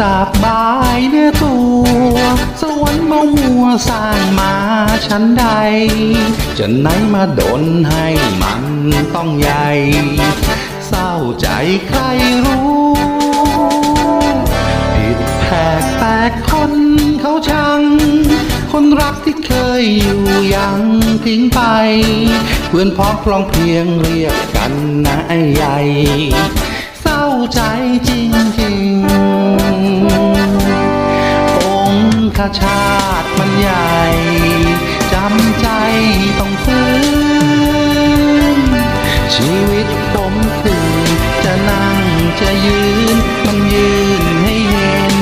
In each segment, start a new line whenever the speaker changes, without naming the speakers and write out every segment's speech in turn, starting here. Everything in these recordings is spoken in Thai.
สาบบายเนื้อตัว สวนมะมัวสร้างมาชั้นใด จะไหนมาโดนให้มันต้องใหญ่ เศร้าใจใครรู้ ผิดแผกแตกคนเขาชัง คนรักที่เคยอยู่ยังทิ้งไป เพื่อนพ้องพลองเพียงเรียกกันนะไอ้ใหญ่ เศร้าใจจริงๆ ชาติมันใหญ่ จำใจต้องฟื้น ชีวิตผมคืนจะนั่งจะยืน มันยืนให้เห็น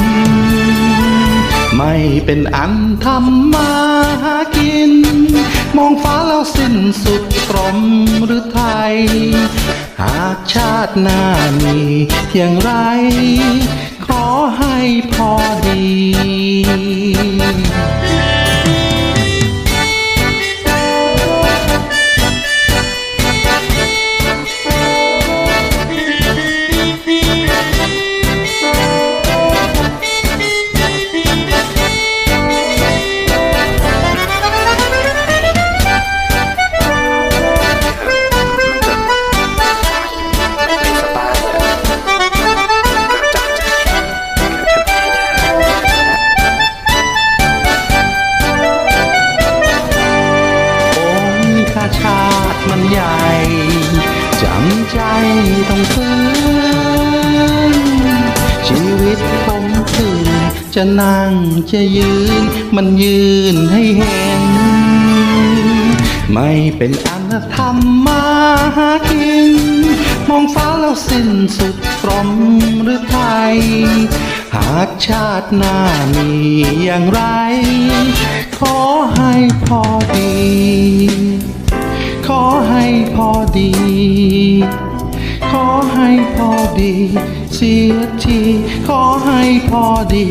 ไม่เป็นอันทำมาหากิน มองฟ้าแล้วสิ้นสุดตรมหรือไทย หากชาติหน้ามีอย่างไร ถ้าชาติมันใหญ่จำใจต้องฟื้นชีวิตผมคืนจะนั่งจะยืน มันยืนให้เห็น ไม่เป็นอันธรรมมาหากิน มองฟ้าแล้วสิ้นสุดตรมหรือไทย หากชาติหน้ามีอย่างไร ขอให้พอดี ขอให้พอดี ขอให้พอดี เสียที ขอให้พอดี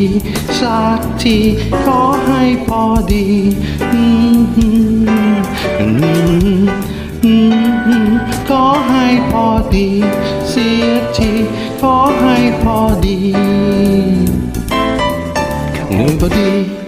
สักที ขอให้พอดีขอให้พอดี เสียที ขอให้พอดี ขอให้พอดี